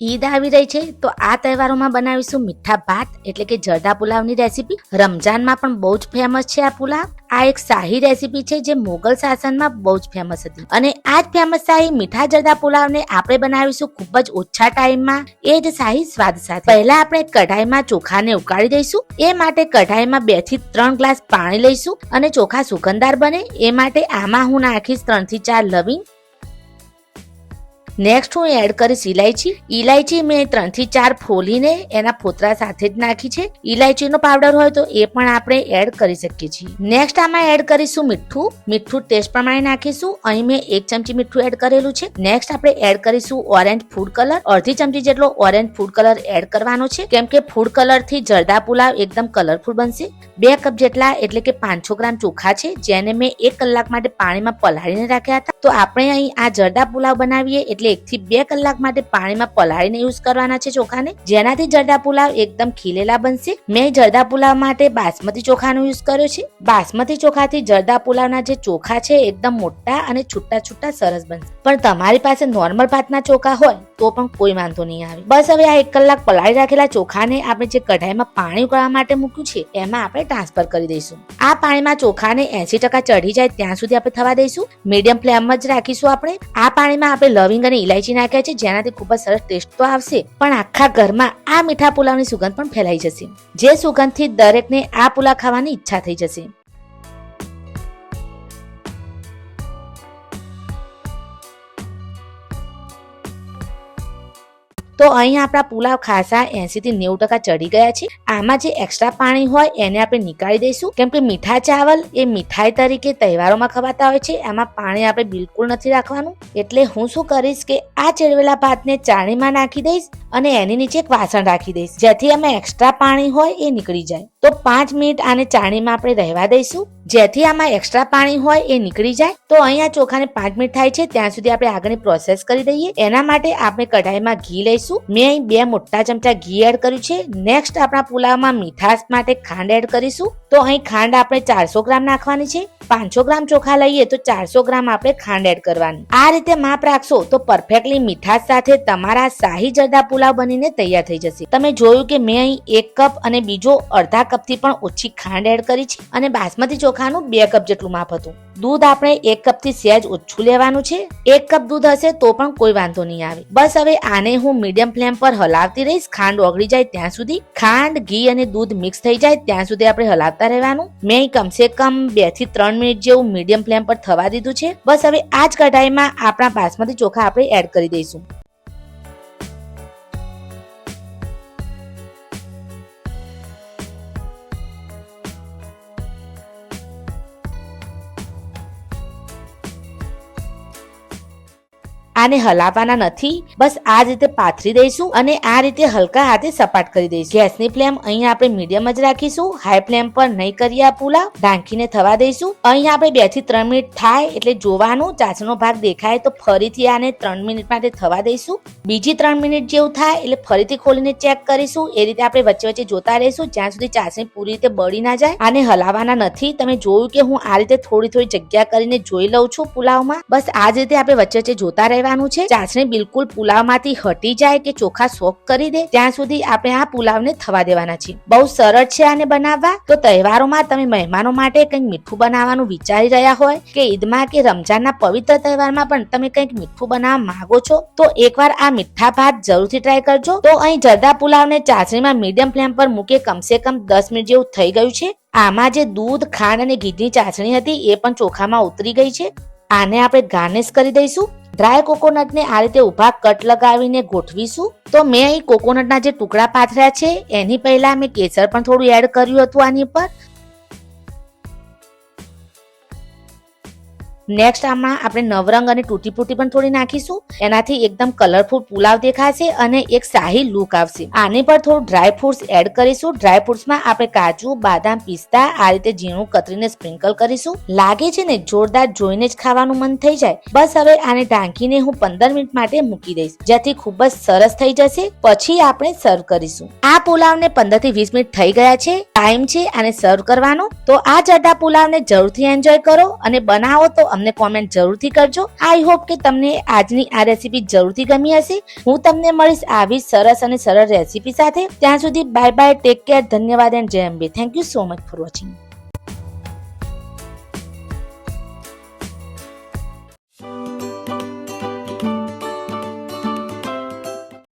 ઈદ આવી રહી છે, તો આ તહેવારોમાં બનાવીશું મીઠા ભાત, એટલે કે જરદા પુલાવની રેસીપી. રમજાનમાં પણ બહુ જ ફેમસ છે આ પુલાવ. આ એક શાહી રેસીપી છે, જે મોગલ શાસનમાં બહુ જ ફેમસ હતી. અને આ જ ફેમસ શાહી મીઠા જરદા પુલાવને આપણે બનાવીશું ખૂબ જ ઓછા ટાઈમમાં. એ જ શાહી સ્વાદ સાથે. પહેલા આપણે કઢાઈમાં ચોખાને ઉકાળી દઈશું. એ માટે કઢાઈમાં બેથી ત્રણ ગ્લાસ પાણી લઈશું અને ચોખા સુગંધાર બને. એ માટે આમાં હું નાખીશ ત્રણથી ચાર લવિંગ. નેક્સ્ટ હું એડ કરીશ ઇલાયચી ઇલાયચી મેં ત્રણથી ચાર ફોલીને એના ફોતરા સાથે જ નાખી છે. ઇલાયચીનો પાવડર હોય તો એ પણ આપણે એડ કરી શકીએ છીએ. નેક્સ્ટ આમાં એડ કરીશું મીઠું. મીઠું ટેસ્ટ પ્રમાણે નાખીશું. અહીં મેં એક ચમચી મીઠું એડ કરેલું છે. નેક્સ્ટ આપણે એડ કરીશું ઓરેન્જ ફૂડ કલર અડધી ચમચી જેટલો ઓરેન્જ ફૂડ કલર એડ કરવાનો છે. કેમ કે ફૂડ કલરથી જરદા પુલાવ એકદમ કલરફુલ બનશે. બે કપ જેટલા એટલે કે પાંચસો ગ્રામ ચોખા છે, જેને મેં એક કલાક માટે પાણીમાં પલાળીને રાખ્યા હતા. તો આપણે અહીં આ જરદા પુલાવ બનાવીએ એટલે એક થી બે કલાક માટે પાણીમાં પલાળીને યુઝ કરવાના છે ચોખાને. જેનાથી જરદા પુલાવ એકદમ ખીલેલા બનશે. મેં જરદા પુલાવ માટે બાસમતી ચોખાનો યુઝ કર્યો છે. બાસમતી ચોખાથી જરદા પુલાવના જે ચોખા છે એકદમ મોટા અને છૂટા છૂટા સરસ બનશે. પણ તમારી પાસે નોર્મલ ભાતના ચોખા હોય તો પણ કોઈ વાંધો નહીં આવે. બસ હવે આ એક કલાક પલાળી રાખેલા ચોખાને આપણે જે કઢાઈમાં પાણી ઉકળવા માટે મૂક્યું છે, એમાં આપણે ટ્રાન્સફર કરી દઈશું. આ પાણીમાં ચોખાને એસી ટકા ચઢી જાય ત્યાં સુધી આપણે થવા દઈશું. મીડિયમ ફ્લેમ જ રાખીશું આપણે. આ પાણીમાં આપણે લવિંગ અને ઇલાયચી નાખ્યા છે, જેનાથી ખૂબ જ સરસ ટેસ્ટ તો આવશે. પણ આખા ઘરમાં આ મીઠા પુલાવની સુગંધ પણ ફેલાઈ જશે. જે સુગંધથી દરેકને આ પુલાવ ખાવાની ઈચ્છા થઈ જશે. તો અહીં આપણા પુલાવ ખાસા એસી થી નેવું ટકા ચડી ગયા છે. આમાં જે એક્સ્ટ્રા પાણી હોય એને આપણે નીકાળી દઈશું. કેમ કે મીઠા ચાવલ એ મીઠાઈ તરીકે તહેવારોમાં ખવાતા હોય છે. એમાં પાણી આપણે બિલકુલ નથી રાખવાનું. એટલે હું શું કરીશ કે આ ચેડવેલા ભાતને ચાણીમાં નાખી દઈશ અને એની નીચે એક વાસણ રાખી દઈશ. જેથી અમે એક્સ્ટ્રા પાણી હોય એ નીકળી જાય. તો પાંચ મિનિટ આને ચાણીમાં આપણે રહેવા દઈશું. જેથી આમાં એક્સ્ટ્રા પાણી હોય એ નીકળી જાય. તો અહીંયા ચોખાને પાંચ મિનિટ થાય છે. ત્યાં સુધી આપણે આગળની પ્રોસેસ કરી દઈએ. એના માટે આપણે કઢાઈમાં ઘી લઈશું. મેં અહીં બે મોટા ચમચા ઘી એડ કર્યું છે. નેક્સ્ટ આપણા પુલાવમાં મીઠાશ માટે ખાંડ એડ કરીશું. તો અહીં ખાંડ આપણે ચારસો ગ્રામ નાખવાની છે. પાંચસો ગ્રામ ચોખા લઈએ તો ચારસો ગ્રામ આપણે ખાંડ એડ કરવાની. આ રીતે માપ રાખશો તો પરફેક્ટલી મીઠાશ સાથે તમારા શાહી જરદા પુલાવ બનીને તૈયાર થઈ જશે. તમે જોયું કે મેં અહીં એક કપ અને બીજો અડધા કપથી પણ ઓછી ખાંડ એડ કરી છે અને બાસમતી ચોખાનું બે કપ જેટલું માપ હતું. દૂધ આપણે એક કપથી સહેજ ઓછું લેવાનું છે. એક કપ દૂધ હશે તો પણ કોઈ વાંધો નહીં આવે. બસ હવે આને હું મીડિયમ ફ્લેમ પર હલાવતી રહીશ. ખાંડ ઓગળી જાય ત્યાં સુધી. ખાંડ, ઘી અને દૂધ મિક્સ થઈ જાય ત્યાં સુધી આપણે હલાવતા રહેવાનું. મેં કમસે કમ બેથી ત્રણ મિનિટ જેવું મીડિયમ ફ્લેમ પર થવા દીધું છે. બસ હવે આ જ કઢાઈમાં આપણા બાસમતી ચોખા આપણે એડ કરી દઈશું. આને હલાવવાના નથી. બસ આ રીતે પાથરી દઈશું અને આ રીતે હલકા હાથે સપાટ કરી દઈશું. ગેસની ફ્લેમ અહીં આપણે મીડિયમ જ રાખીશું. હાઈ ફ્લેમ પર નહીં કરીએ આ પુલાવ ઢાંકીને થવા દઈશું. અહીં આપણે બેથી ત્રણ મિનિટ થાય એટલે જોવાનું ચાસનો ભાગ દેખાય તો ફરીથી આને ત્રણ મિનિટ માટે થવા દઈશું. બીજી ત્રણ મિનિટ જેવું થાય એટલે ફરીથી ખોલીને ચેક કરીશું. એ રીતે આપણે વચ્ચે વચ્ચે જોતા રહીશું. જ્યાં સુધી ચાસણી પૂરી રીતે બળી ના જાય. આને હલાવવાના નથી. તમે જોયું કે હું આ રીતે થોડી થોડી જગ્યા કરીને જોઈ લઉં છું પુલાવમાં. બસ આ જ રીતે આપણે વચ્ચે વચ્ચે જોતા રહેવાનું છે? ચાસણી બિલકુલ પુલાવમાંથી હટી જાય કે ચોખા સોક કરી દે, ત્યાં સુધી આપણે આ પુલાવને થવા દેવાના છીએ. બહુ સરળ છે આને બનાવવા. તો તહેવારોમાં તમે મહેમાનો માટે કંઈક મીઠું બનાવવાનું વિચારી રહ્યા હોય કે ઈદમાં કે રમજાનના પવિત્ર તહેવારમાં પણ તમે કંઈક મીઠું બનાવવા માંગો છો, તો એકવાર આ મીઠા ભાત જરૂરથી ટ્રાય કરજો. તો અહીં જરદા પુલાવને ચાસણીમાં મીડિયમ ફ્લેમ પર મૂકે કમસે કમ દસ મિનિટ જેવું થઈ ગયું છે. આમાં જે દૂધ, ખાંડ અને ઘીની ચાસણી હતી એ પણ ચોખામાં ઉતરી ગઈ છે. આને આપણે ગાર્નિશ કરી દઈશું. ડ્રાય કોકોનટને આ રીતે ઊભા કટ લગાવીને ગોઠવીશું. તો મેં અહીં કોકોનટના જે ટુકડા પાથર્યા છે, એની પહેલા મેં કેસર પણ થોડું એડ કર્યું હતું આની પર નેક્સ્ટ આમાં આપણે નવરંગ અને તૂટી ફૂટી પણ થોડી નાખીશું. એનાથી એકદમ કલરફુલ પુલાવ દેખાશે અને એક શાહી લુક આવશે. આની પર થોડું ડ્રાય ફ્રૂટ્સ એડ કરીશું. ડ્રાય ફ્રૂટ્સમાં આપણે કાજુ, બાદામ, પિસ્તા, આ રીતે ઝીણું કતરીને સ્પ્રિંકલ કરીશું. લાગે છે ને જોરદાર જોઈને જ ખાવાનું મન થઈ જાય. બસ હવે આને ઢાંકીને હું પંદર મિનિટ માટે મૂકી દઈશ. જેથી ખૂબ જ સરસ થઈ જશે. પછી આપણે સર્વ કરીશું. આ પુલાવને પંદરથી વીસ મિનિટ થઈ ગયા છે. ટાઈમ છે આને સર્વ કરવાનો. તો આ જરદા પુલાવને જરૂરથી એન્જોય કરો અને બનાવો તો અમને કોમેન્ટ જરૂરથી કરજો. આઈ હોપ કે તમને આજની આ રેસીપી જરૂરથી ગમી હશે. હું તમને મળીશ આવી સરસ અને સરળ રેસીપી સાથે. ત્યાં સુધી બાય બાય ટેક કેર ધન્યવાદ એન્ડ જય Ambe. Thank you so much for watching